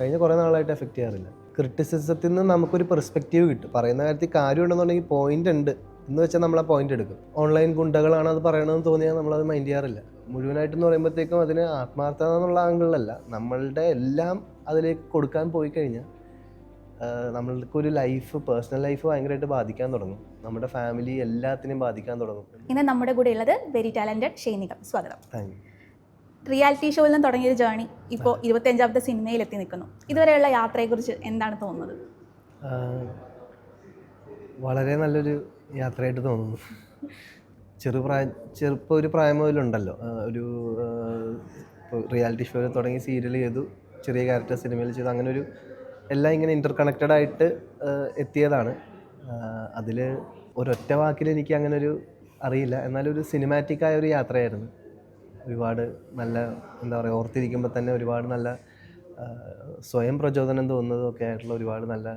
കഴിഞ്ഞ കുറേ നാളായിട്ട് എഫക്റ്റ് ചെയ്യാറില്ല. ക്രിറ്റിസിസത്തിൽ നിന്ന് നമുക്കൊരു പെർസ്പെക്റ്റീവ് കിട്ടും. പറയുന്ന കാര്യത്തിൽ കാര്യം ഉണ്ടെന്നുണ്ടെങ്കിൽ പോയിന്റ് ഉണ്ട്. എന്ന് വെച്ചാൽ നമ്മൾ ആ പോയിന്റ് എടുക്കും. ഓൺലൈൻ ഗുണ്ടകളാണ് അത് പറയണമെന്ന് തോന്നിയാൽ നമ്മൾ അത് മൈൻഡ് ചെയ്യാറില്ല. മുഴുവനായിട്ടെന്ന് പറയുമ്പോഴത്തേക്കും അതിന് ആത്മാർത്ഥത എന്നുള്ള ആംഗിളിലല്ല നമ്മളുടെ എല്ലാം അതിലേക്ക് കൊടുക്കാൻ പോയി കഴിഞ്ഞാൽ നമ്മൾക്കൊരു ലൈഫ് പേഴ്സണൽ ലൈഫ് ഭയങ്കരമായിട്ട് ബാധിക്കാൻ തുടങ്ങും. നമ്മുടെ ഫാമിലി എല്ലാത്തിനെയും ബാധിക്കാൻ തുടങ്ങും. ഇന്ന് നമ്മുടെ കൂടെ ഉള്ളത് വെരി ടാലന്റഡ് ഷെയ്നികം സ്വാഗതം. താങ്ക് യു റിയാലിറ്റി ഷോയിൽ നിന്ന് തുടങ്ങിയ ജേണി ഇപ്പോൾ ഇരുപത്തഞ്ചാമത്തെ സിനിമയിൽ എത്തി നിൽക്കുന്നു. ഇതുവരെയുള്ള യാത്രയെക്കുറിച്ച് എന്താണ് തോന്നുന്നത്? വളരെ നല്ലൊരു യാത്രയായിട്ട് തോന്നുന്നു. ചെറുപ്രായ ചെറുപ്പം ഒരു പ്രായം മുതലുണ്ടല്ലോ ഒരു റിയാലിറ്റി ഷോയിൽ തുടങ്ങി സീരിയൽ ചെയ്തു ചെറിയ ക്യാരക്ടർ സിനിമയിൽ ചെയ്തു അങ്ങനെ ഒരു എല്ലാം ഇങ്ങനെ ഇന്റർ കണക്റ്റഡ് ആയിട്ട് എത്തിയതാണ്. അതിൽ ഒരൊറ്റ വാക്കിൽ എനിക്ക് അങ്ങനെ ഒരു അറിയില്ല. എന്നാലും ഒരു സിനിമാറ്റിക് ആയ ഒരു യാത്രയായിരുന്നു. ഒരുപാട് നല്ല എന്താ പറയുക ഓർത്തിരിക്കുമ്പോൾ തന്നെ ഒരുപാട് നല്ല സ്വയം പ്രചോദനം തോന്നുന്നതും ഒക്കെ ആയിട്ടുള്ള ഒരുപാട് നല്ല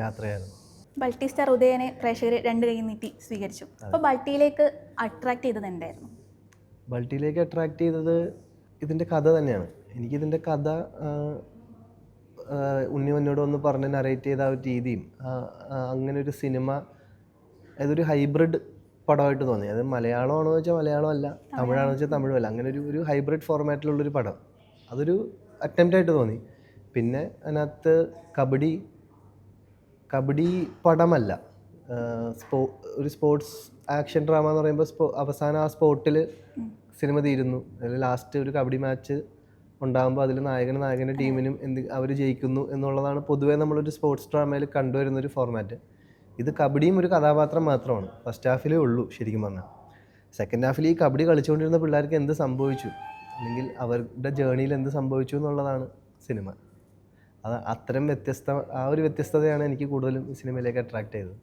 യാത്രയായിരുന്നു. ബൾട്ടി സ്റ്റാർ ഉദയനെ പ്രേക്ഷകർ രണ്ട് കൈ നീട്ടി സ്വീകരിച്ചു. അപ്പോൾ ബൾട്ടിയിലേക്ക് അട്രാക്ട് ചെയ്തത് എന്തായിരുന്നു? ബൾട്ടിയിലേക്ക് അട്രാക്ട് ചെയ്തത് ഇതിന്റെ കഥ തന്നെയാണ്. എനിക്കിതിന്റെ കഥ ഉണ്ണി എന്നോട് ഒന്ന് പറഞ്ഞ് നറേറ്റ് ചെയ്ത ആ ഒരു രീതിയും അങ്ങനെ ഒരു സിനിമ അതൊരു ഹൈബ്രിഡ് പടമായിട്ട് തോന്നി. അത് മലയാളമാണോ വെച്ചാൽ മലയാളം അല്ല. തമിഴാണോ വെച്ചാൽ തമിഴും അല്ല. അങ്ങനെ ഒരു ഒരു ഹൈബ്രിഡ് ഫോർമാറ്റിലുള്ളൊരു പടം. അതൊരു അറ്റംപ്റ്റ് ആയിട്ട് തോന്നി. പിന്നെ അതിനകത്ത് കബഡി കബഡി പടമല്ല. സ്പോ ഒരു സ്പോർട്സ് ആക്ഷൻ ഡ്രാമ എന്ന് പറയുമ്പോൾ സ്പോ അവസാനം ആ സ്പോർട്ടിൽ സിനിമ തീരുന്നു. അതിൽ ലാസ്റ്റ് ഒരു കബഡി മാച്ച് ഉണ്ടാകുമ്പോൾ അതിൽ നായകനും നായകന്റെ ടീമിനും എന്ത് അവർ ജയിക്കുന്നു എന്നുള്ളതാണ് പൊതുവേ നമ്മളൊരു സ്പോർട്സ് ഡ്രാമയിൽ കണ്ടുവരുന്ന ഒരു ഫോർമാറ്റ് ഇത് കബഡിയും ഒരു കഥാപാത്രം മാത്രമാണ്. ഫസ്റ്റ് ഹാഫിലേ ഉള്ളൂ ശരിക്കും പറഞ്ഞാൽ സെക്കൻഡ് ഹാഫിൽ ഈ കബഡി കളിച്ചുകൊണ്ടിരുന്ന പിള്ളേർക്ക് എന്ത് സംഭവിച്ചു? അല്ലെങ്കിൽ അവരുടെ ജേണിയിൽ എന്ത് സംഭവിച്ചു എന്നുള്ളതാണ് സിനിമ അത് അത്തരം വ്യത്യസ്ത ആ ഒരു വ്യത്യസ്തതയാണ് എനിക്ക് കൂടുതലും ഈ സിനിമയിലേക്ക് അട്രാക്ട് ചെയ്തത്.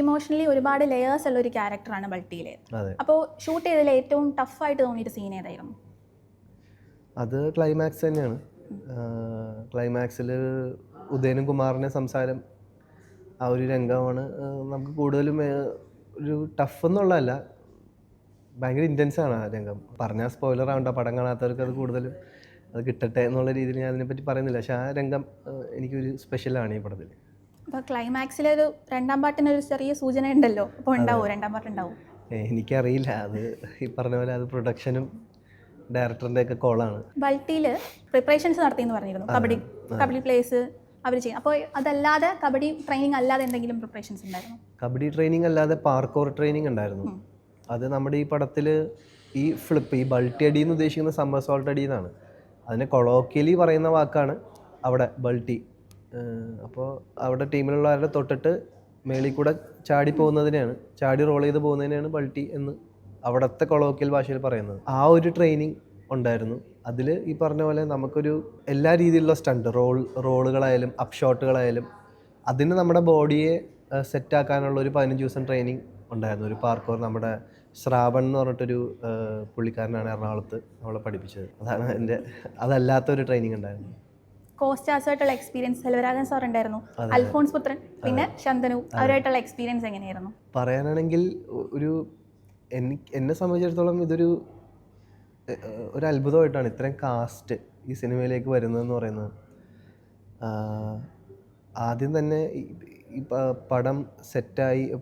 ഇമോഷണലി ഒരുപാട് ലെയേഴ്സ് ഉള്ള ഒരു ക്യാരക്ടറാണ് ബൾട്ടിയിലെ. അപ്പോൾ ഷൂട്ട് ചെയ്തതിൽ ഏറ്റവും ടഫായിട്ട് തോന്നിയിട്ട് സീൻ ഏതായിരുന്നു? അത് ക്ലൈമാക്സ് തന്നെയാണ്. ക്ലൈമാക്സിൽ ഉദയനും കുമാറിനെ സംസാരം ആ ഒരു രംഗമാണ്. നമുക്ക് കൂടുതലും ഒരു ടഫ് എന്നുള്ളതല്ല. ഭയങ്കര ഇന്റൻസ് ആണ് ആ രംഗം. പറഞ്ഞാൽ സ്പോയിലർ ആവണ്ട പടം കാണാത്തവർക്ക് അത് കൂടുതലും അത് കിട്ടട്ടെ എന്നുള്ള രീതിയിൽ ഞാൻ അതിനെപ്പറ്റി പറയുന്നില്ല. പക്ഷെ ആ രംഗം എനിക്കൊരു സ്പെഷ്യലാണ് ഈ പടത്തിൽ അപ്പോൾ ക്ലൈമാക്സിലൊരു രണ്ടാം പാട്ടിനൊരു ചെറിയ സൂചന ഉണ്ടല്ലോ അപ്പോൾ ഉണ്ടാവും? രണ്ടാം പാട്ട് ഉണ്ടാവും? എനിക്കറിയില്ല. അത് ഈ പറഞ്ഞ പോലെ അത് പ്രൊഡക്ഷനും ഡയറക്ടറിന്റെ ഒക്കെ കോളാണ് ബൾട്ടിയിൽ പ്രിപ്പറേഷൻസ് നടത്തിയെന്ന് പറഞ്ഞിരുന്നു. കബഡി കബഡി പ്ലേസ് അവർ ചെയ്യും. അപ്പോൾ അതല്ലാതെ കബഡി ട്രെയിനിങ് അല്ലാതെ എന്തെങ്കിലും പ്രിപ്പറേഷൻസ് ഉണ്ടായിരുന്നു? കബഡി ട്രെയിനിങ് അല്ലാതെ പാർക്കോർ ട്രെയിനിങ് ഉണ്ടായിരുന്നു. അത് നമ്മുടെ ഈ പടത്തിൽ ഈ ഫ്ലിപ്പ് ഈ ബൾട്ടി അടി എന്ന് ഉദ്ദേശിക്കുന്ന സമ്മർസോൾട്ട് അടി എന്നാണ്. അതിനെ കൊളോക്കിയലി പറയുന്ന വാക്കാണ് അവിടെ ബൾട്ടി. അപ്പോൾ അവിടെ ടീമിലുള്ളവരുടെ തൊട്ടിട്ട് മേളിൽ കൂടെ ചാടി പോകുന്നതിനെയാണ് ചാടി റോൾ ചെയ്ത് പോകുന്നതിനെയാണ് ബൾട്ടി എന്ന് അവിടുത്തെ കൊളോക്കിയൽ ഭാഷയിൽ പറയുന്നത്. ആ ഒരു ട്രെയിനിങ് ഉണ്ടായിരുന്നു. അതിൽ ഈ പറഞ്ഞ പോലെ നമുക്കൊരു എല്ലാ രീതിയിലുള്ള സ്റ്റണ്ട് റോൾ റോളുകളായാലും അപ്ഷോട്ടുകളായാലും അതിന് നമ്മുടെ ബോഡിയെ സെറ്റാക്കാനുള്ള ഒരു പതിനഞ്ച് ദിവസം ട്രെയിനിങ് ഉണ്ടായിരുന്നു. ഒരു പാർക്കോർ നമ്മുടെ ശ്രാവൺ എന്ന് പറഞ്ഞിട്ടൊരു പുള്ളിക്കാരനാണ് എറണാകുളത്ത് നമ്മളെ പഠിപ്പിച്ചത്. അതാണ് എന്റെ അതല്ലാത്ത ഒരു ട്രെയിനിങ് ഉണ്ടായിരുന്നു കോസ്റ്റാസുമായിട്ടുള്ള എക്സ്പീരിയൻസ് സെൽവരാജൻ സാർ ഉണ്ടായിരുന്നു. അൽഫോൺസ് പുത്രൻ പിന്നെ ശന്തനു. അവരായിട്ടുള്ള എക്സ്പീരിയൻസ് എങ്ങനെയായിരുന്നു? പറയാനാണെങ്കിൽ ഒരു എനിക്ക് എന്നെ സംബന്ധിച്ചിടത്തോളം ഇതൊരു ഒരു അത്ഭുതമായിട്ടാണ് ഇത്രയും കാസ്റ്റ് ഈ സിനിമയിലേക്ക് വരുന്നതെന്ന് പറയുന്നത്. ആദ്യം തന്നെ ഈ- പടം സെറ്റായി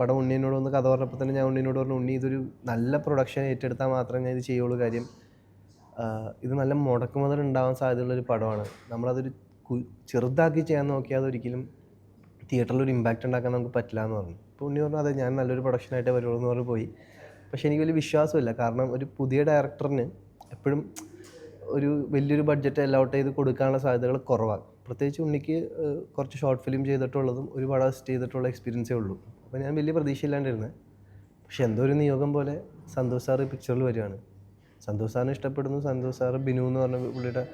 പടം ഉണ്ണിയനോട് വന്ന് കഥ പറഞ്ഞപ്പോൾ തന്നെ ഞാൻ ഉണ്ണിയനോട് പറഞ്ഞു ഉണ്ണി ഇതൊരു നല്ല പ്രൊഡക്ഷൻ ഏറ്റെടുത്താൽ മാത്രമേ ഞാൻ ഇത് ചെയ്യുള്ളൂ കാര്യം. ഇത് നല്ല മുടക്കുമുതൽ ഉണ്ടാവാൻ സാധ്യതയുള്ളൊരു പടമാണ്. നമ്മളതൊരു ചെറുതാക്കി ചെയ്യാൻ നോക്കിയാൽ അതൊരിക്കലും തിയേറ്ററിൽ ഒരു ഇമ്പാക്റ്റ് ഉണ്ടാക്കാൻ നമുക്ക് പറ്റില്ല എന്ന് പറഞ്ഞു. അപ്പോൾ ഉണ്ണി പറഞ്ഞു അതെ ഞാൻ നല്ലൊരു പ്രൊഡക്ഷനായിട്ടേ വരുള്ളൂ എന്ന് പറഞ്ഞു പോയി. പക്ഷേ എനിക്ക് വലിയ വിശ്വാസമില്ല. കാരണം ഒരു പുതിയ ഡയറക്ടറിന് എപ്പോഴും ഒരു വലിയൊരു ബഡ്ജറ്റ് അലൗട്ട് ചെയ്ത് കൊടുക്കാനുള്ള സാധ്യതകൾ കുറവാണ് പ്രത്യേകിച്ച് ഉണ്ണിക്ക് കുറച്ച് ഷോർട്ട് ഫിലിം ചെയ്തിട്ടുള്ളതും ഒരു പടം അസിസ്റ്റ് ചെയ്തിട്ടുള്ള എക്സ്പീരിയൻസേ ഉള്ളൂ. അപ്പോൾ ഞാൻ വലിയ പ്രതീക്ഷയില്ലാണ്ടിരുന്നത് പക്ഷെ എന്തോ ഒരു നിയോഗം പോലെ സന്തോഷ് സാറ് പിക്ചറിൽ വരികയാണ്. സന്തോഷ് സാറിനെ ഇഷ്ടപ്പെടുന്നു. സന്തോഷ് സാറ് ബിനു എന്ന് പറഞ്ഞ പുള്ളിയുടെ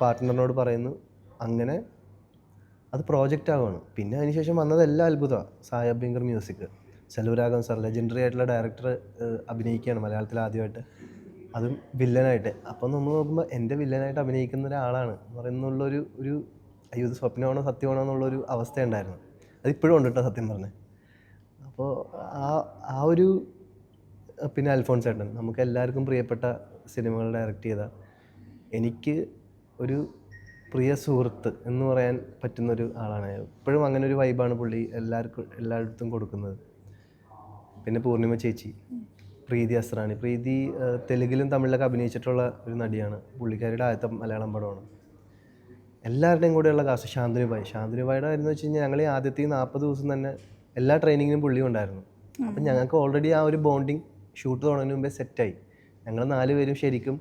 പാർട്ട്ണറിനോട് പറയുന്നു അങ്ങനെ അത് പ്രോജക്റ്റ് ആവുകയാണ്. പിന്നെ അതിനുശേഷം വന്നതെല്ലാം അത്ഭുതമാണ് സായബിങ്കർ മ്യൂസിക് സെൽവരാഘവൻ സാർ ലെജൻഡറി ആയിട്ടുള്ള ഡയറക്ടർ അഭിനയിക്കുകയാണ് മലയാളത്തിൽ ആദ്യമായിട്ട്. അതും വില്ലനായിട്ട്. അപ്പം നമ്മൾ നോക്കുമ്പോൾ എന്റെ വില്ലനായിട്ട് അഭിനയിക്കുന്ന ഒരാളാണ് എന്ന് പറയുന്നുള്ളൊരു ഒരു അയ്യോ ഇത് സ്വപ്നമാണോ സത്യമാണോ എന്നുള്ളൊരു അവസ്ഥ ഉണ്ടായിരുന്നു അതിപ്പോഴും ഉണ്ട് കേട്ടോ സത്യം പറഞ്ഞ് അപ്പോൾ ആ ആ ഒരു പിന്നെ അൽഫോൺസ് ഏട്ടൻ. നമുക്ക് എല്ലാവർക്കും പ്രിയപ്പെട്ട സിനിമകൾ ഡയറക്റ്റ് ചെയ്ത എനിക്ക് ഒരു പ്രിയ സുഹൃത്ത് എന്ന് പറയാൻ പറ്റുന്നൊരു ആളാണ് ഇപ്പോഴും അങ്ങനെ ഒരു വൈബാണ് പുള്ളി എല്ലാവർക്കും എല്ലായിടത്തും കൊടുക്കുന്നത്. പിന്നെ പൂർണിമ ചേച്ചി പ്രീതി അസ്രാണി. പ്രീതി തെലുങ്കിലും തമിഴിലൊക്കെ അഭിനയിച്ചിട്ടുള്ള ഒരു നടിയാണ്. പുള്ളിക്കാരിയുടെ ആദ്യത്തെ മലയാളം പടമാണ്. എല്ലാവരുടെയും കൂടെയുള്ള ശാന്തിനുബായി ശാന്തിനുബായിയുടെ കാര്യം എന്ന് വെച്ച് കഴിഞ്ഞാൽ ഞങ്ങൾ ഈ ആദ്യത്തെ നാൽപ്പത് ദിവസം തന്നെ എല്ലാ ട്രെയിനിങ്ങിനും പുള്ളി ഉണ്ടായിരുന്നു. അപ്പം ഞങ്ങൾക്ക് ഓൾറെഡി ആ ഒരു ബോണ്ടിങ് ഷൂട്ട് തുടങ്ങുന്നതിന് മുമ്പേ സെറ്റായി ഞങ്ങൾ നാല് പേരും ശരിക്കും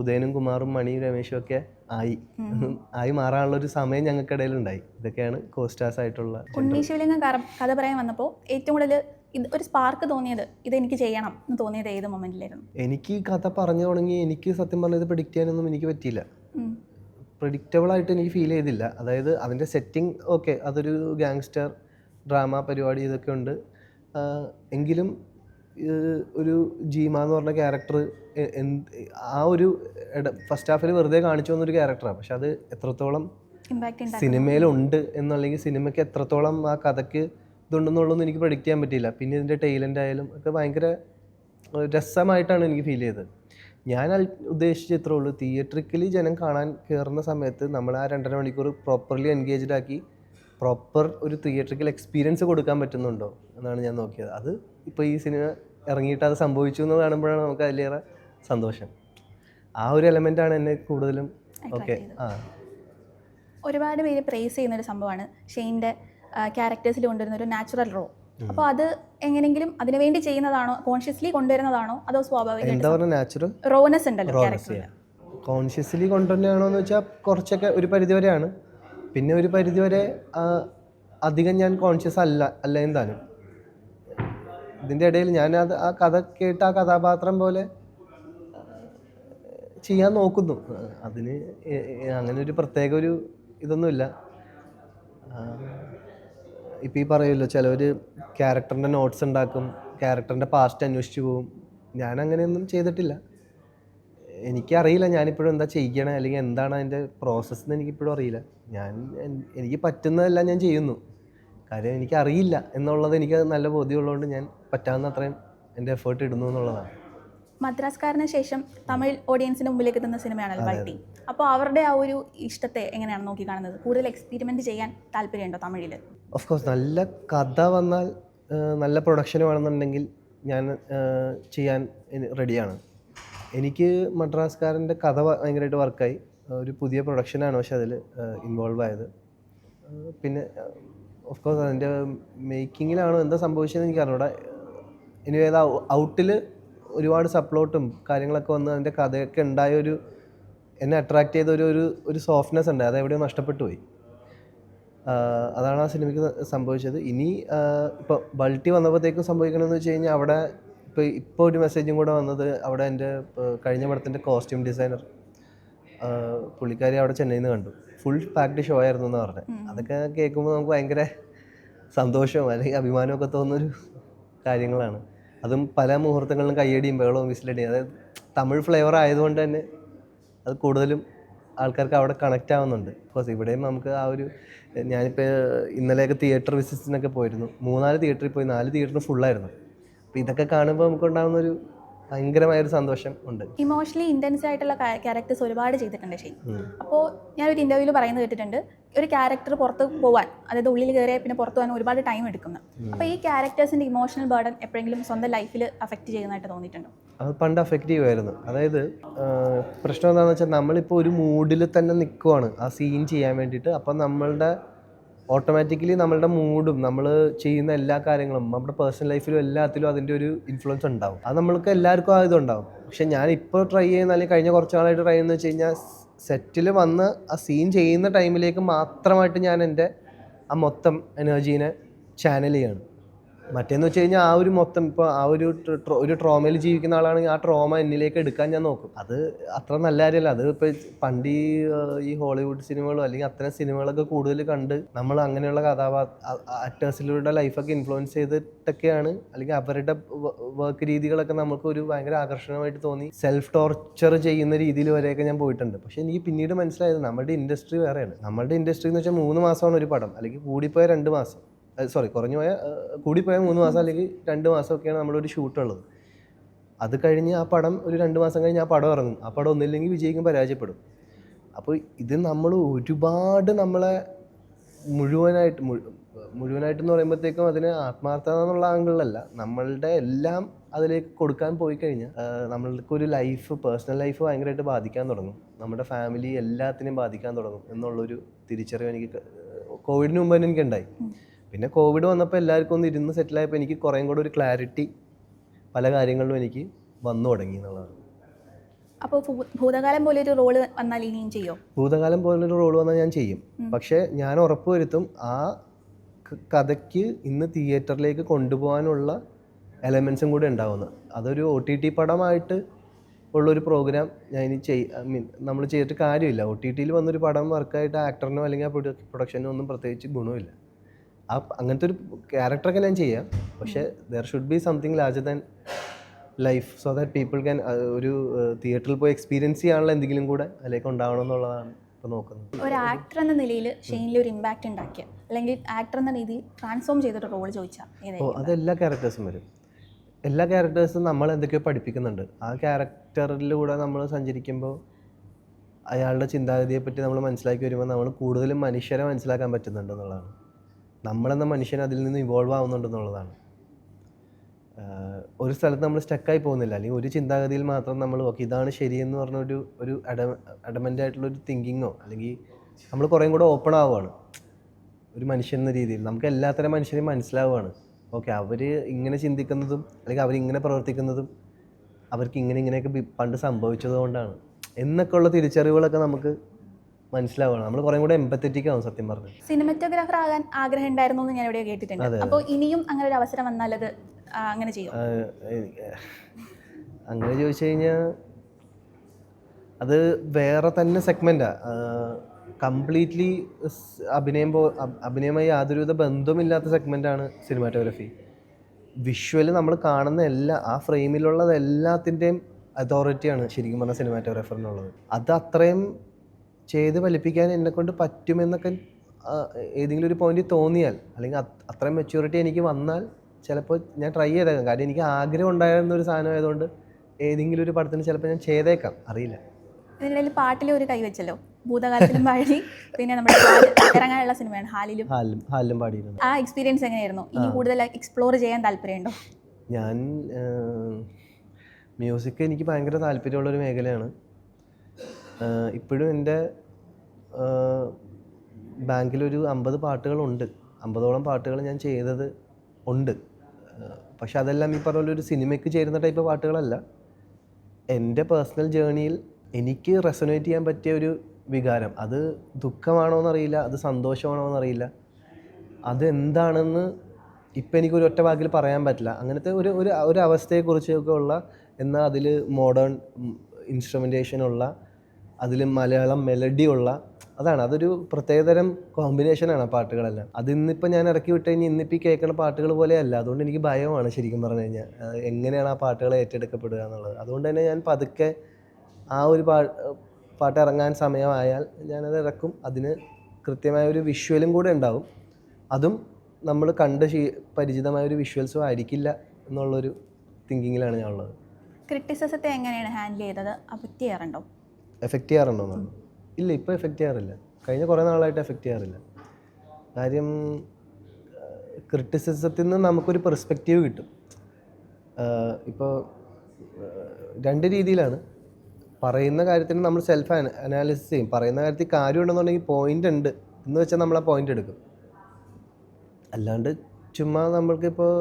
ഉദയനും കുമാറും മണി രമേശും ഒക്കെ ആയി. ആയി മാറാനുള്ള ഒരു സമയം ഞങ്ങൾക്കിടയിൽ ഉണ്ടായി ഇതൊക്കെയാണ് കോസ്റ്റാസ് ആയിട്ടുള്ള ഉണ്ണി ശിവലിംഗം കഥ പറയാൻ വന്നപ്പോൾ ഏറ്റവും കൂടുതൽ ഇത് ഒരു സ്പാർക്ക് തോന്നിയത് ഇത് എനിക്ക് ചെയ്യണം എന്ന് തോന്നിയത് ഏത് മൊമെന്റിലായിരുന്നു എനിക്ക് ഈ കഥ പറഞ്ഞു തുടങ്ങി എനിക്ക് സത്യം പറഞ്ഞത് പ്രിഡിക്റ്റ് ചെയ്യാനൊന്നും എനിക്ക് പറ്റിയില്ല. പ്രിഡിക്റ്റബിൾ ആയിട്ട് എനിക്ക് ഫീൽ ചെയ്തില്ല. അതായത് അതിന്റെ സെറ്റിംഗ് ഓക്കെ അതൊരു ഗാങ്സ്റ്റർ ഡ്രാമ പരിപാടി ഇതൊക്കെ ഉണ്ട്. എങ്കിലും ഒരു ജീമ എന്ന് പറഞ്ഞ ക്യാരക്ടർ ആ ഒരു ഫസ്റ്റ് ഹാഫിൽ വെറുതെ കാണിച്ചു വന്നൊരു ക്യാരക്ടറാണ് പക്ഷെ അത് എത്രത്തോളം സിനിമയിലുണ്ട് എന്നല്ലെങ്കിൽ സിനിമയ്ക്ക് എത്രത്തോളം ആ കഥയ്ക്ക് ഇതുണ്ടെന്നുള്ളതൊന്നും എനിക്ക് പ്രഡിക്റ്റ് ചെയ്യാൻ പറ്റിയില്ല. പിന്നെ ഇതിന്റെ ടൈലന്റ് ആയാലും ഒക്കെ ഭയങ്കര രസമായിട്ടാണ് എനിക്ക് ഫീൽ ചെയ്തത്. ഞാൻ ഉദ്ദേശിച്ച ഇത്രേ ഉള്ളൂ. തിയേറ്ററിക്കലി ജനം കാണാൻ കയറുന്ന സമയത്ത് നമ്മൾ ആ രണ്ടര മണിക്കൂർ പ്രോപ്പർലി എൻഗേജ്ഡ് ആക്കി പ്രോപ്പർ ഒരു തിയേറ്ററിക്കൽ എക്സ്പീരിയൻസ് കൊടുക്കാൻ പറ്റുന്നുണ്ടോ എന്നാണ് ഞാൻ നോക്കിയത്. അത് ഇപ്പോൾ ഈ സിനിമ ഇറങ്ങിയിട്ട് അത് സംഭവിച്ചു എന്ന് കാണുമ്പോഴാണ് നമുക്ക് അതിലേറെ സന്തോഷം. ആ ഒരു എലമെന്റാണ് എന്നെ കൂടുതലും ഓക്കെ ആ. ഒരുപാട് പേര് പ്രേസ് ചെയ്യുന്ന ഒരു സംഭവമാണ്. ഷെയിന്റെ ക്യാരക്ടേഴ്സിൽ കൊണ്ടുവരുന്ന ഒരു നാച്ചുറൽ റോ അപ്പോൾ അത് എങ്ങനെങ്കിലും അതിനുവേണ്ടി ചെയ്യുന്നതാണോ കോൺഷ്യസ്ലി കൊണ്ടുവരുന്നതാണോ അതോ റോനെസ് ഉണ്ടല്ലോ ക്യാരക്ടറിൽ കോൺഷ്യസ്ലി കൊണ്ടുവരുന്നതാണോ എന്ന് വെച്ചാൽ കുറച്ചൊക്കെ ഒരു പരിധി വരെയാണ് പിന്നെ ഒരു പരിധി വരെ അധികം ഞാൻ കോൺഷ്യസ് അല്ല അല്ല എന്താനും ഇതിന്റെ ഇടയിൽ ഞാൻ അത് ആ കഥ കേട്ട് ആ കഥാപാത്രം പോലെ ചെയ്യാൻ നോക്കുന്നു. അതിന് അങ്ങനെ ഒരു പ്രത്യേക ഒരു ഇതൊന്നുമില്ല. ഇപ്പം ഈ പറയുമല്ലോ ചിലവർ ക്യാരക്ടറിന്റെ നോട്ട്സ് ഉണ്ടാക്കും ക്യാരക്ടറിന്റെ പാസ്റ്റ് അന്വേഷിച്ച് പോവും. ഞാൻ അങ്ങനെയൊന്നും ചെയ്തിട്ടില്ല. എനിക്കറിയില്ല. ഞാനിപ്പോഴും എന്താ ചെയ്യണേ? അല്ലെങ്കിൽ എന്താണ് അതിന്റെ പ്രോസസ്സ് എന്ന് എനിക്കിപ്പോഴും അറിയില്ല. ഞാൻ എനിക്ക് പറ്റുന്നതെല്ലാം ഞാൻ ചെയ്യുന്നു. കാര്യം എനിക്കറിയില്ല എന്നുള്ളത് എനിക്ക് നല്ല ബോധ്യമുള്ളതുകൊണ്ട് ഞാൻ പറ്റാവുന്ന അത്രയും എന്റെ എഫേർട്ട് ഇടുന്നു എന്നുള്ളതാണ്. മദ്രാസ്കാരന് ശേഷം തമിഴ് ഓഡിയൻസിന് മുമ്പിലേക്ക് എത്തുന്ന സിനിമയാണ് ബൾട്ടി അപ്പോൾ അവരുടെ ആ ഒരു ഇഷ്ടത്തെ എങ്ങനെയാണ് നോക്കി കാണുന്നത് കൂടുതൽ എക്സ്പെരിമെന്റ് ചെയ്യാൻ താല്പര്യമുണ്ടോ തമിഴിൽ ഓഫ് കോഴ്സ് നല്ല കഥ വന്നാൽ നല്ല പ്രൊഡക്ഷൻ വേണമെന്നുണ്ടെങ്കിൽ ഞാൻ ചെയ്യാൻ റെഡിയാണ് എനിക്ക് മദ്രാസ്കാരന്റെ കഥ ഭയങ്കരമായിട്ട് വർക്കായി ഒരു പുതിയ പ്രൊഡക്ഷനാണ് പക്ഷെ അതിൽ ഇൻവോൾവ് ആയത്. പിന്നെ ഓഫ് കോഴ്സ് അതിന്റെ മേക്കിങ്ങിലാണോ എന്താ സംഭവിച്ചതെന്ന് എനിക്ക് അറിഞ്ഞൂടാ. ഇനി ഏതാ ഔട്ടിൽ ഒരുപാട് സപ്ലോട്ടും കാര്യങ്ങളൊക്കെ വന്ന് അതിന്റെ കഥയൊക്കെ ഉണ്ടായ ഒരു എന്നെ അട്രാക്റ്റ് ചെയ്ത ഒരു ഒരു ഒരു സോഫ്റ്റ്നെസ് ഉണ്ട്. അത് നഷ്ടപ്പെട്ടു പോയി. അതാണ് ആ സിനിമയ്ക്ക് സംഭവിച്ചത്. ഇനി ഇപ്പോൾ ബൾട്ടി വന്നപ്പോഴത്തേക്കും സംഭവിക്കണമെന്ന് വെച്ച് കഴിഞ്ഞാൽ അവിടെ ഇപ്പോൾ ഇപ്പോൾ ഒരു മെസ്സേജും കൂടെ വന്നത് അവിടെ എന്റെ കഴിഞ്ഞ പടത്തിന്റെ കോസ്റ്റ്യൂം ഡിസൈനർ പുള്ളിക്കാരി അവിടെ ചെന്നൈയിൽ നിന്ന് കണ്ടു. ഫുൾ പാക്ഡ് ഷോ ആയിരുന്നു എന്ന് പറഞ്ഞത് അതൊക്കെ കേൾക്കുമ്പോൾ നമുക്ക് ഭയങ്കര സന്തോഷവും അല്ലെങ്കിൽ അഭിമാനമൊക്കെ തോന്നുന്നൊരു കാര്യങ്ങളാണ്. അതും പല മുഹൂർത്തങ്ങളിലും കയ്യടിയും ബഹളവും വിസിലടിയും. അതായത് തമിഴ് ഫ്ലേവർ ആയതുകൊണ്ട് തന്നെ അത് കൂടുതലും ആൾക്കാർക്ക് അവിടെ കണക്റ്റ് ആവുന്നുണ്ട്. ബിക്കോസ് ഇവിടെയും നമുക്ക് ആ ഒരു ഞാനിപ്പോൾ ഇന്നലെയൊക്കെ തിയേറ്റർ വിസിറ്റിനൊക്കെ പോയിരുന്നു. മൂന്നാൽ തിയേറ്ററിൽ പോയി. നാല് തിയേറ്ററിന് ഫുള്ളായിരുന്നു അപ്പോൾ ഇതൊക്കെ കാണുമ്പോൾ നമുക്കുണ്ടാകുന്ന ഒരു ഭയങ്കരമായ ഒരു സന്തോഷം ഉണ്ട്. ഇമോഷണലി ഇന്റൻസ് ആയിട്ടുള്ള ക്യാരക്ടേഴ്സ് ഒരുപാട് ചെയ്തിട്ടുണ്ട് ഷെയ്ൻ അപ്പോൾ ഞാൻ ഒരു ഇന്റർവ്യൂവിൽ പറയുന്നത് കേട്ടിട്ടുണ്ട്. ഒരു ക്യാരക്ടർ പുറത്ത് പോവാൻ അതായത് ഉള്ളിൽ കയറിയാൽ പിന്നെ പുറത്ത് പോകാൻ ഒരുപാട് ടൈം എടുക്കുന്നു. അപ്പോൾ ഈ ക്യാരക്ടേഴ്സിന്റെ ഇമോഷണൽ ബേർഡൻ എപ്പോഴെങ്കിലും സ്വന്തം ലൈഫിൽ അഫക്റ്റ് ചെയ്യുന്നതായിട്ട് തോന്നിയിട്ടുണ്ടോ? അത് പണ്ട് അഫക്റ്റ് ചെയ്യുമായിരുന്നു. അതായത് പ്രശ്നം എന്താണെന്ന് വെച്ചാൽ നമ്മളിപ്പോൾ ഒരു മൂഡിൽ തന്നെ നിൽക്കുവാണ് ആ സീൻ ചെയ്യാൻ വേണ്ടിയിട്ട്. അപ്പം നമ്മളുടെ ഓട്ടോമാറ്റിക്കലി നമ്മളുടെ മൂഡും നമ്മൾ ചെയ്യുന്ന എല്ലാ കാര്യങ്ങളും നമ്മുടെ പേഴ്സണൽ ലൈഫിലും എല്ലാത്തിലും അതിന്റെ ഒരു ഇൻഫ്ലുവൻസ് ഉണ്ടാവും. അത് നമ്മൾക്ക് എല്ലാവർക്കും ആ ഇതുണ്ടാവും. പക്ഷെ ഞാൻ ഇപ്പോൾ ട്രൈ ചെയ്യുന്ന അല്ലെങ്കിൽ കഴിഞ്ഞ കുറച്ച് നാളായിട്ട് ട്രൈ ചെയ്യുന്നത് വെച്ച് കഴിഞ്ഞാൽ സെറ്റിൽ വന്ന് ആ സീൻ ചെയ്യുന്ന ടൈമിലേക്ക് മാത്രമായിട്ട് ഞാൻ എന്റെ ആ മൊത്തം എനർജീനെ ചാനൽ ചെയ്യാണ്. മറ്റേന്ന് വെച്ച് കഴിഞ്ഞാൽ ആ ഒരു മൊത്തം ഇപ്പോൾ ആ ഒരു ഒരു ട്രോമയിൽ ജീവിക്കുന്ന ആളാണെങ്കിൽ ആ ട്രോമ എന്നിലേക്ക് എടുക്കാൻ ഞാൻ നോക്കും. അത് അത്ര നല്ല കാര്യമല്ല അത് ഇപ്പോൾ പണ്ട് ഈ ഹോളിവുഡ് സിനിമകളും അല്ലെങ്കിൽ അത്തരം സിനിമകളൊക്കെ കൂടുതൽ കണ്ട് നമ്മൾ അങ്ങനെയുള്ള കഥാപാത്ര ആക്ടേഴ്സിലൂടെ ലൈഫൊക്കെ ഇൻഫ്ലുവൻസ് ചെയ്തിട്ടൊക്കെയാണ് അല്ലെങ്കിൽ അവരുടെ വർക്ക് രീതികളൊക്കെ നമുക്ക് ഒരു ഭയങ്കര ആകർഷണമായിട്ട് തോന്നി. സെൽഫ് ടോർച്ചർ ചെയ്യുന്ന രീതിയിൽ വരെയൊക്കെ ഞാൻ പോയിട്ടുണ്ട്. പക്ഷേ എനിക്ക് പിന്നീട് മനസ്സിലായത് നമ്മുടെ ഇൻഡസ്ട്രി വേറെയാണ്. നമ്മുടെ ഇൻഡസ്ട്രി എന്ന് വെച്ചാൽ മൂന്ന് മാസമാണ് ഒരു പടം. അല്ലെങ്കിൽ കൂടിപ്പോയ രണ്ട് മാസം. സോറി കുറഞ്ഞു പോയ കൂടിപ്പോയ മൂന്ന് മാസം അല്ലെങ്കിൽ രണ്ട് മാസമൊക്കെയാണ് നമ്മളൊരു ഷൂട്ട് ഉള്ളത്. അത് കഴിഞ്ഞ് ആ പടം ഒരു രണ്ട് മാസം കഴിഞ്ഞ് ആ പടം ഇറങ്ങും. ആ പടം ഒന്നില്ലെങ്കിൽ വിജയിക്കും പരാജയപ്പെടും. അപ്പോൾ ഇത് നമ്മൾ ഒരുപാട് നമ്മളെ മുഴുവനായിട്ട് മുഴു- മുഴുവനായിട്ടെന്ന് പറയുമ്പോഴത്തേക്കും അതിന് ആത്മാർത്ഥത എന്നുള്ള ആംഗിളിലല്ല. നമ്മളുടെ എല്ലാം അതിലേക്ക് കൊടുക്കാൻ പോയി കഴിഞ്ഞാൽ നമ്മൾക്ക് ഒരു ലൈഫ് പേഴ്സണൽ ലൈഫ് ഭയങ്കരമായിട്ട് ബാധിക്കാൻ തുടങ്ങും. നമ്മുടെ ഫാമിലി എല്ലാത്തിനെയും ബാധിക്കാൻ തുടങ്ങും എന്നുള്ളൊരു തിരിച്ചറിവ് എനിക്ക് കോവിഡിന് മുമ്പ് തന്നെ എനിക്കുണ്ടായി. പിന്നെ കോവിഡ് വന്നപ്പോൾ എല്ലാവർക്കും ഒന്ന് ഇരുന്ന് സെറ്റിലായപ്പോൾ എനിക്ക് കുറേ കൂടെ ഒരു ക്ലാരിറ്റി പല കാര്യങ്ങളിലും എനിക്ക് വന്നു തുടങ്ങി എന്നുള്ളതാണ്. അപ്പോൾ ഭൂതകാലം പോലെ ഒരു റോൾ വന്നാൽ ഇനിയും ചെയ്യോ? ഭൂതകാലം പോലെ ഒരു റോൾ വന്നാൽ ഞാൻ ചെയ്യും. പക്ഷേ ഞാൻ ഉറപ്പുവരുത്തും ആ കഥയ്ക്ക് ഇന്ന് തിയേറ്ററിലേക്ക് കൊണ്ടുപോകാനുള്ള എലമെൻസും കൂടെ ഉണ്ടാവുന്നത് അതൊരു ഒ ടി ടി പടമായിട്ട് ഉള്ളൊരു പ്രോഗ്രാം ഞാൻ ഇനി ചെയ് ഐ മീൻ നമ്മൾ ചെയ്തിട്ട് കാര്യമില്ല. ഒ ടി ടിയിൽ വന്നൊരു പടം വർക്കായിട്ട് ആക്ടറിനോ അല്ലെങ്കിൽ ആ പ്രൊഡക്ഷനോ ഒന്നും പ്രത്യേകിച്ച് ഗുണമില്ല. ആ അങ്ങനത്തെ ഒരു ക്യാരക്ടറൊക്കെ ഞാൻ ചെയ്യാം. പക്ഷേ there should be something larger than life so that people can ഒരു തിയേറ്ററിൽ പോയി എക്സ്പീരിയൻസ് ചെയ്യാനുള്ള എന്തെങ്കിലും കൂടെ അതിലേക്ക് ഉണ്ടാവണം എന്നുള്ളതാണ് ഇപ്പോൾ നോക്കുന്നത്. ഒരു ആക്ടർ എന്ന നിലയിൽ ഷെയിനിൽ ഒരു ഇമ്പാക്റ്റ് ഉണ്ടാക്കിയ അല്ലെങ്കിൽ ആക്ടർ എന്ന രീതിയിൽ ട്രാൻസ്ഫോം ചെയ്തിട്ട് റോൾ ചോദിച്ചാൽ ഓ അത് എല്ലാ ക്യാരക്ടേഴ്സും വരും. എല്ലാ ക്യാരക്ടേഴ്സും നമ്മൾ എന്തൊക്കെയോ പഠിപ്പിക്കുന്നുണ്ട്. ആ ക്യാരക്ടറിലൂടെ നമ്മൾ സഞ്ചരിക്കുമ്പോൾ അയാളുടെ ചിന്താഗതിയെപ്പറ്റി നമ്മൾ മനസ്സിലാക്കി വരുമ്പോൾ നമ്മൾ കൂടുതലും മനുഷ്യരെ മനസ്സിലാക്കാൻ പറ്റുന്നുണ്ട് എന്നുള്ളതാണ്. നമ്മളെന്ന മനുഷ്യൻ അതിൽ നിന്ന് ഇവോൾവ് ആവുന്നുണ്ടെന്നുള്ളതാണ്. ഒരു സ്ഥലത്ത് നമ്മൾ സ്റ്റക്കായി പോകുന്നില്ല. അല്ലെങ്കിൽ ഒരു ചിന്താഗതിയിൽ മാത്രം നമ്മൾ ഓക്കെ ഇതാണ് ശരിയെന്ന് പറഞ്ഞ ഒരു ഒരു അഡ അഡമന്റ് ആയിട്ടുള്ള ഒരു തിങ്കിങ്ങോ അല്ലെങ്കിൽ നമ്മൾ കുറേയും കൂടെ ഓപ്പൺ ആവുകയാണ് ഒരു മനുഷ്യൻ എന്ന രീതിയിൽ. നമുക്ക് എല്ലാത്തരം മനുഷ്യരെയും മനസ്സിലാവുകയാണ് ഓക്കെ അവർ ഇങ്ങനെ ചിന്തിക്കുന്നതും അല്ലെങ്കിൽ അവരിങ്ങനെ പ്രവർത്തിക്കുന്നതും അവർക്ക് ഇങ്ങനെ ഇങ്ങനെയൊക്കെ പണ്ട് സംഭവിച്ചതുകൊണ്ടാണ് എന്നൊക്കെ ഉള്ള തിരിച്ചറിവുകളൊക്കെ നമുക്ക് മനസ്സിലാവുകയാണ്. നമ്മൾ കുറേ കൂടെ എമ്പത്തറ്റിക് ആവും സത്യം പറഞ്ഞു സിനിമറ്റോഗ്രാഫർ ആകാൻ ആഗ്രഹം ഉണ്ടായിരുന്നു എന്ന് ഞാൻ ഇവിടെ കേട്ടിട്ടുണ്ട് അപ്പോൾ ഇനിയും അങ്ങനെ ഒരു അവസരം വന്നാൽ അത് അങ്ങനെ ചെയ്യും? അങ്ങനെ ചോദിച്ചു കഴിഞ്ഞാൽ അത് വേറെ തന്നെ സെഗ്മെന്റാണ് കംപ്ലീറ്റ്ലി അഭിനയം പോ അഭിനയമായി യാതൊരുവിധ ബന്ധവുമില്ലാത്ത സെഗ്മെന്റാണ് സിനിമാറ്റോഗ്രഫി വിഷ്വൽ നമ്മൾ കാണുന്ന എല്ലാ ആ ഫ്രെയിമിലുള്ളത് എല്ലാത്തിന്റെയും അതോറിറ്റിയാണ് ശരിക്കും പറഞ്ഞാൽ സിനിമാറ്റോഗ്രാഫറിനുള്ളത് അത് അത്രയും ചെയ്ത് ഫലിപ്പിക്കാൻ എന്നെ കൊണ്ട് പറ്റുമെന്നൊക്കെ ഏതെങ്കിലും ഒരു പോയിന്റ് തോന്നിയാൽ അല്ലെങ്കിൽ അത് അത്രയും മെച്യൂരിറ്റി എനിക്ക് വന്നാൽ ചിലപ്പോൾ ഞാൻ ട്രൈ ചെയ്തേക്കാം. കാര്യം എനിക്ക് ആഗ്രഹം ഉണ്ടായിരുന്ന ഒരു സാധനം ആയതുകൊണ്ട് ഏതെങ്കിലും ഒരു പടത്തിന് ചിലപ്പോൾ ഞാൻ ചെയ്തേക്കാം. അറിയില്ല. ഇതിനിടയിൽ പാട്ടിൽ ഒരു കൈ വെച്ചല്ലോ. ഭൂതകാലത്തിലും പാടി പിന്നെ നമ്മുടെ ഇറങ്ങാനുള്ള സിനിമയാണ് ഹാലിലും. ഹാലും ഹാലിലും പാടിയിരുന്നു. ആ എക്സ്പീരിയൻസ് എങ്ങനെയായിരുന്നു? ഇനി കൂടുതൽ എക്സ്പ്ലോർ ചെയ്യാൻ താല്പര്യമുണ്ടോ? ഞാൻ മ്യൂസിക് എനിക്ക് ഭയങ്കര താല്പര്യമുള്ളൊരു മേഖലയാണ്. ഇപ്പോഴും എന്റെ ബാങ്കിലൊരു അമ്പത് പാട്ടുകളുണ്ട്. അമ്പതോളം പാട്ടുകൾ ഞാൻ ചെയ്തത് ഉണ്ട്. പക്ഷെ അതെല്ലാം ഈ പറഞ്ഞ പോലെ ഒരു സിനിമയ്ക്ക് ചേരുന്ന ടൈപ്പ് പാട്ടുകളല്ല. എന്റെ പേഴ്സണൽ ജേണിയിൽ എനിക്ക് റെസൊനേറ്റ് ചെയ്യാൻ പറ്റിയ ഒരു വികാരം അത് ദുഃഖമാണോ എന്നറിയില്ല അത് സന്തോഷമാണോ എന്നറിയില്ല അതെന്താണെന്ന് ഇപ്പം എനിക്കൊരു ഒറ്റ വാക്കിൽ പറയാൻ പറ്റില്ല. അങ്ങനത്തെ ഒരു ഒരു ഒരു അവസ്ഥയെക്കുറിച്ചൊക്കെ ഉള്ള എന്നാൽ അതിൽ മോഡേൺ ഇൻസ്ട്രുമെന്റേഷനുള്ള അതിൽ മലയാളം മെലഡി ഉള്ള അതാണ് അതൊരു പ്രത്യേകതരം കോമ്പിനേഷനാണ് ആ പാട്ടുകളെല്ലാം. അത് ഇന്നിപ്പോൾ ഞാൻ ഇറക്കി വിട്ട് കഴിഞ്ഞാൽ ഇന്നിപ്പോൾ ഈ കേൾക്കുന്ന പാട്ടുകൾ പോലെയല്ല. അതുകൊണ്ട് എനിക്ക് ഭയമാണ് ശരിക്കും പറഞ്ഞു കഴിഞ്ഞാൽ എങ്ങനെയാണ് ആ പാട്ടുകൾ ഏറ്റെടുക്കപ്പെടുക എന്നുള്ളത്. അതുകൊണ്ട് തന്നെ ഞാൻ പതുക്കെ ആ ഒരു പാ പാട്ട് ഇറങ്ങാൻ സമയമായാൽ ഞാനത് ഇറക്കും. അതിന് കൃത്യമായ ഒരു വിഷ്വലും കൂടെ ഉണ്ടാവും. അതും നമ്മൾ കണ്ട് പരിചിതമായ ഒരു വിഷ്വൽസും ആയിരിക്കില്ല എന്നുള്ളൊരു തിങ്കിങ്ങിലാണ് ഞാനുള്ളത് ക്രിറ്റിസിസത്തെ എങ്ങനെയാണ് ഹാൻഡിൽ ചെയ്തത്? അഫക്റ്റ് ചെയ്യാറുണ്ടോ എഫക്റ്റ് ചെയ്യാറുണ്ടോ എന്നാണ് ഇല്ല ഇപ്പോൾ എഫക്റ്റ് ചെയ്യാറില്ല. കഴിഞ്ഞ കുറേ നാളായിട്ട് എഫക്റ്റ് ചെയ്യാറില്ല. കാര്യം ക്രിറ്റിസിസത്തിൽ നിന്ന് നമുക്കൊരു പെർസ്പെക്റ്റീവ് കിട്ടും. ഇപ്പോൾ രണ്ട് രീതിയിലാണ്. പറയുന്ന കാര്യത്തിന് നമ്മൾ സെൽഫ് അനാലിസിസ് ചെയ്യും. പറയുന്ന കാര്യത്തിൽ കാര്യം ഉണ്ടെന്നുണ്ടെങ്കിൽ പോയിന്റ് ഉണ്ട് എന്ന് വെച്ചാൽ നമ്മൾ ആ പോയിന്റ് എടുക്കും. അല്ലാണ്ട് ചുമ്മാ നമ്മൾക്കിപ്പോൾ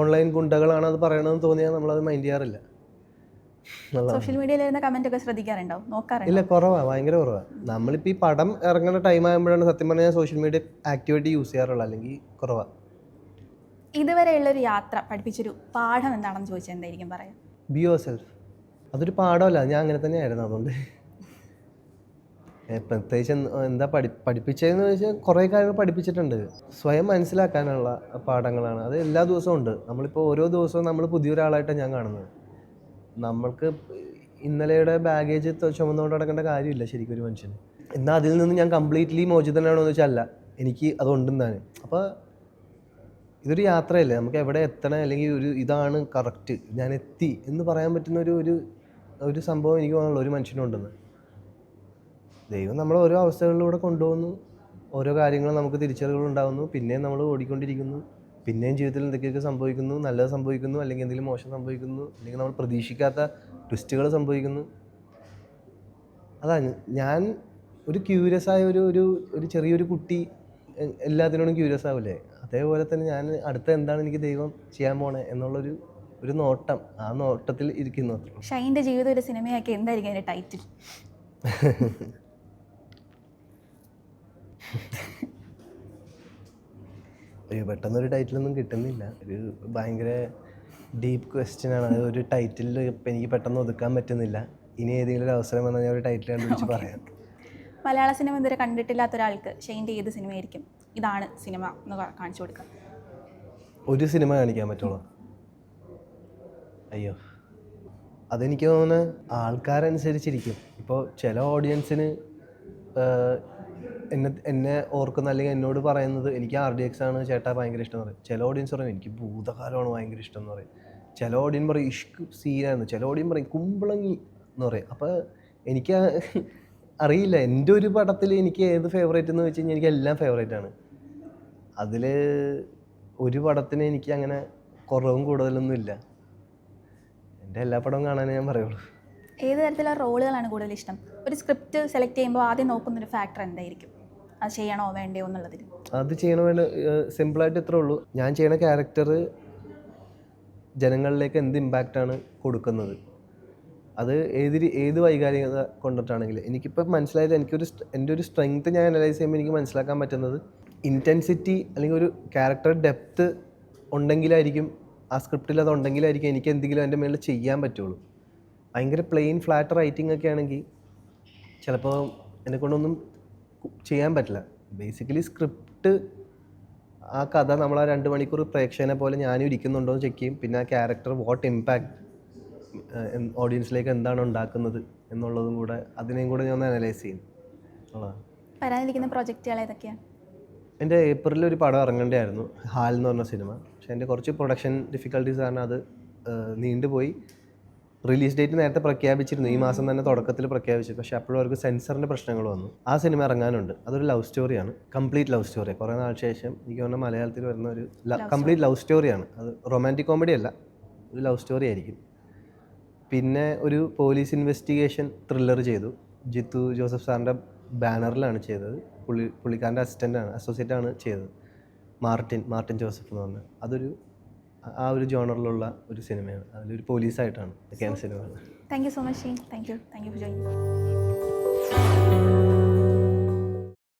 ഓൺലൈൻ ഗുണ്ടകളാണ് അത് പറയണമെന്ന് തോന്നിയാൽ നമ്മളത് മൈൻഡ് ചെയ്യാറില്ല. സോഷ്യൽ മീഡിയയിൽ വരുന്ന കമന്റ് ഒക്കെ ശ്രദ്ധിക്കാറുണ്ടോ നോക്കാറുണ്ടോ ഇല്ല കുറവാണ് ഭയങ്കര കുറവാണ് നമ്മളിപ്പോൾ ഈ പടം ഇറങ്ങുന്ന ടൈം ആകുമ്പോഴാണ് സത്യം പറഞ്ഞാൽ സോഷ്യൽ മീഡിയ ആക്ടിവിറ്റി യൂസ് ചെയ്യാറുള്ളത് അല്ലെങ്കിൽ കുറവാ. ഇതുവരെയുള്ള ഒരു യാത്ര പഠിപ്പിച്ചൊരു പാഠം എന്താണെന്ന് ചോദിച്ചാൽ എന്തായിരിക്കും പറയാം? ബി യുവർ സെൽഫ് അതൊരു പാഠമല്ല ഞാൻ അങ്ങനെ തന്നെയായിരുന്നു അതുകൊണ്ട്. പ്രത്യേകിച്ച് എന്താ പഠി പഠിപ്പിച്ചതെന്ന് വെച്ചാൽ കുറേ കാര്യങ്ങൾ പഠിപ്പിച്ചിട്ടുണ്ട്. സ്വയം മനസ്സിലാക്കാനുള്ള പാഠങ്ങളാണ്. അത് എല്ലാ ദിവസവും ഉണ്ട്. നമ്മളിപ്പോൾ ഓരോ ദിവസവും നമ്മൾ പുതിയൊരാളായിട്ടാണ് ഞാൻ കാണുന്നത്. നമ്മൾക്ക് ഇന്നലെയുടെ ബാഗേജ് ചുമന്നുകൊണ്ട് നടക്കേണ്ട കാര്യമില്ല ശരിക്കും ഒരു മനുഷ്യന്. എന്നാൽ അതിൽ നിന്ന് ഞാൻ കംപ്ലീറ്റ്ലി മോചിതനാണോ എന്ന് വെച്ചാൽ അല്ല എനിക്ക് അതുണ്ടെന്നാണ് അപ്പോൾ ഇതൊരു യാത്രയല്ലേ? നമുക്ക് എവിടെ എത്തണം? അല്ലെങ്കിൽ ഒരു ഇതാണ് കറക്റ്റ് ഞാൻ എത്തി എന്ന് പറയാൻ പറ്റുന്ന ഒരു ഒരു ഒരു സംഭവം എനിക്ക് തോന്നുള്ളൂ ഒരു മനുഷ്യനുണ്ടെന്ന് ദൈവം നമ്മൾ ഓരോ അവസ്ഥകളിലൂടെ കൊണ്ടുപോകുന്നു. ഓരോ കാര്യങ്ങളും നമുക്ക് തിരിച്ചറിവുകൾ ഉണ്ടാകുന്നു. പിന്നെ നമ്മൾ ഓടിക്കൊണ്ടിരിക്കുന്നു. പിന്നെയും ജീവിതത്തിൽ എന്തൊക്കെയൊക്കെ സംഭവിക്കുന്നു? നല്ലത് സംഭവിക്കുന്നു അല്ലെങ്കിൽ എന്തെങ്കിലും മോശം സംഭവിക്കുന്നു അല്ലെങ്കിൽ നമ്മൾ പ്രതീക്ഷിക്കാത്ത ട്വിസ്റ്റുകൾ സംഭവിക്കുന്നു. അതാണ് ഞാൻ ഒരു ക്യൂരിയസ് ആയ ഒരു ഒരു ഒരു ചെറിയൊരു കുട്ടി എല്ലാത്തിനോടും ക്യൂരിയസ് ആവില്ലേ അതേപോലെ തന്നെ ഞാൻ അടുത്ത എന്താണ് എനിക്ക് ദൈവം ചെയ്യാൻ പോണേ എന്നുള്ളൊരു ഒരു നോട്ടം ആ നോട്ടത്തിൽ ഇരിക്കുന്നു അത്രേ ഷൈന്റെ ജീവിതം ഒരു സിനിമയാക്കി എന്തായിരിക്കും അതിന്റെ ടൈറ്റിൽ പെട്ടെന്നൊരു ടൈറ്റിലൊന്നും കിട്ടുന്നില്ല. ഒരു ഭയങ്കര ഡീപ്പ് ക്വസ്റ്റ്യൻ ആണ് ഒരു ടൈറ്റിൽ ഇപ്പം എനിക്ക് പെട്ടെന്ന് ഒതുക്കാൻ പറ്റുന്നില്ല. ഇനി ഏതെങ്കിലും ഒരു അവസരം വന്നാൽ ഞാൻ ഒരു ടൈറ്റിൽ കണ്ടുപിടിച്ച് പറയാം. മലയാള സിനിമ ഇതുവരെ കണ്ടിട്ടില്ലാത്ത ഒരാൾക്ക് ഷെയിന്റെ ഏത് സിനിമയായിരിക്കും. ഇതാണ് സിനിമ എന്ന് കാണിച്ചു കൊടുക്കുക. ഒരു സിനിമ കാണിക്കാൻ പറ്റുള്ളൂ അയ്യോ. അതെനിക്ക് തോന്നുന്നത് ആൾക്കാരനുസരിച്ചിരിക്കും. ഇപ്പോൾ ചില ഓഡിയൻസിന് എന്നെ എന്നെ ഓർക്കുന്ന അല്ലെങ്കിൽ എന്നോട് പറയുന്നത് എനിക്ക് ആർ ഡി എക്സ് ആണ് ചേട്ടാ ഭയങ്കര ഇഷ്ടം എന്ന് പറയും. ചില ഓഡിയൻസ് പറയും എനിക്ക് ഭൂതകാലമാണ് ഭയങ്കര ഇഷ്ടം എന്ന് പറയും. ചില ഓഡിയൻ പറയും ഇഷ്ക് സീനായിരുന്നു ചില ഓഡിയൻ പറയും കുമ്പളങ്ങി എന്ന് പറയും. അപ്പോൾ എനിക്ക് അറിയില്ല എന്റെ ഒരു പടത്തിൽ എനിക്ക് ഏത് ഫേവറേറ്റ് എന്ന് വെച്ച് കഴിഞ്ഞാൽ എനിക്ക് എല്ലാം ഫേവറേറ്റ് ആണ്. അതിൽ ഒരു പടത്തിന് എനിക്ക് അങ്ങനെ കുറവും കൂടുതലൊന്നും ഇല്ല. എന്റെ എല്ലാ പടവും കാണാനേ ഞാൻ പറയുള്ളൂ. ഏത് തരത്തിലുള്ള റോളുകളാണ് കൂടുതൽ ഇഷ്ടം? ഒരു സ്ക്രിപ്റ്റ് സെലക്ട് ചെയ്യുമ്പോൾ ആദ്യം നോക്കുന്ന ഒരു ഫാക്ടർ എന്തായിരിക്കും? അത് ചെയ്യണോ വേണ്ടയോ എന്നുള്ളതിൽ അത് ചെയ്യണോ വേണ്ട സിമ്പിളായിട്ട് ഇത്രേ ഉള്ളൂ. ഞാൻ ചെയ്യണ ക്യാരക്ടർ ജനങ്ങളിലേക്ക് എന്ത് ഇമ്പാക്റ്റാണ് കൊടുക്കുന്നത്? അത് ഏത് ഏത് വൈകാരികത കൊണ്ടിട്ടാണെങ്കിൽ എനിക്കിപ്പോൾ മനസ്സിലായത് എനിക്കൊരു എന്റെ ഒരു സ്ട്രെങ്ത് ഞാൻ അനലൈസ് ചെയ്യുമ്പോൾ എനിക്ക് മനസ്സിലാക്കാൻ പറ്റുന്നത് ഇന്റൻസിറ്റി അല്ലെങ്കിൽ ഒരു ക്യാരക്ടർ ഡെപ്ത്ത് ഉണ്ടെങ്കിലായിരിക്കും ആ സ്ക്രിപ്റ്റിൽ അത് ഉണ്ടെങ്കിലായിരിക്കും എനിക്ക് എന്തെങ്കിലും അതിന്റെ മേളിൽ ചെയ്യാൻ പറ്റുള്ളൂ. ഭയങ്കര പ്ലെയിൻ ഫ്ലാറ്റ് റൈറ്റിംഗ് ഒക്കെ ആണെങ്കിൽ ചിലപ്പോൾ എന്നെ കൊണ്ടൊന്നും ചെയ്യാൻ പറ്റില്ല. ബേസിക്കലി സ്ക്രിപ്റ്റ് ആ കഥ നമ്മൾ ആ രണ്ട് മണിക്കൂർ പ്രേക്ഷകനെ പോലെ ഞാനും ഇരിക്കുന്നുണ്ടോ എന്ന് ചെക്ക് ചെയ്യും. പിന്നെ ആ ക്യാരക്ടർ വാട്ട് ഇമ്പാക്റ്റ് ഓഡിയൻസിലേക്ക് എന്താണ് ഉണ്ടാക്കുന്നത് എന്നുള്ളതും കൂടെ അതിനെയും കൂടെ ഞാൻ അനലൈസ് ചെയ്യും. വരാനിരിക്കുന്ന പ്രോജക്റ്റുകൾ ഏതൊക്കെയാണ് എന്റെ ഏപ്രിലിൽ ഒരു പടം ഇറങ്ങേണ്ടതായിരുന്നു ഹാൽ എന്ന് പറഞ്ഞ സിനിമ. പക്ഷേ എന്റെ കുറച്ച് പ്രൊഡക്ഷൻ ഡിഫിക്കൽട്ടീസ് കാരണം അത് നീണ്ടുപോയി. റിലീസ് ഡേറ്റ് നേരത്തെ പ്രഖ്യാപിച്ചിരുന്നു. ഈ മാസം തന്നെ തുടക്കത്തിൽ പ്രഖ്യാപിച്ചു. പക്ഷേ അപ്പോഴും അവർക്ക് സെൻസറിന്റെ പ്രശ്നങ്ങൾ വന്നു. ആ സിനിമ ഇറങ്ങാനുണ്ട്. അതൊരു ലവ് സ്റ്റോറിയാണ് കംപ്ലീറ്റ് ലവ് സ്റ്റോറി കുറേ നാൾ ശേഷം എനിക്ക് തോന്നുന്ന മലയാളത്തിൽ വരുന്ന ഒരു കംപ്ലീറ്റ് ലവ് സ്റ്റോറിയാണ് അത് റൊമാന്റിക് കോമഡി അല്ല. ഒരു ലവ് സ്റ്റോറി ആയിരിക്കും. പിന്നെ ഒരു പോലീസ് ഇൻവെസ്റ്റിഗേഷൻ ത്രില്ലർ ചെയ്തു. ജിത്തു ജോസഫ് സാറിന്റെ ബാനറിലാണ് ചെയ്തത്. പുള്ളി പുള്ളിക്കാരന്റെ അസിസ്റ്റന്റാണ് അസോസിയേറ്റ് ആണ് ചെയ്തത്. മാർട്ടിൻ മാർട്ടിൻ ജോസഫ് എന്ന് പറഞ്ഞാൽ അതൊരു ആ- ഒരു ജോണറിലുള്ള ഒരു സിനിമയാണ്. അതിലൊരു പോലീസായിട്ടാണ്. ഒക്കെയാണ് cinema thank you so much thank you thank you for joining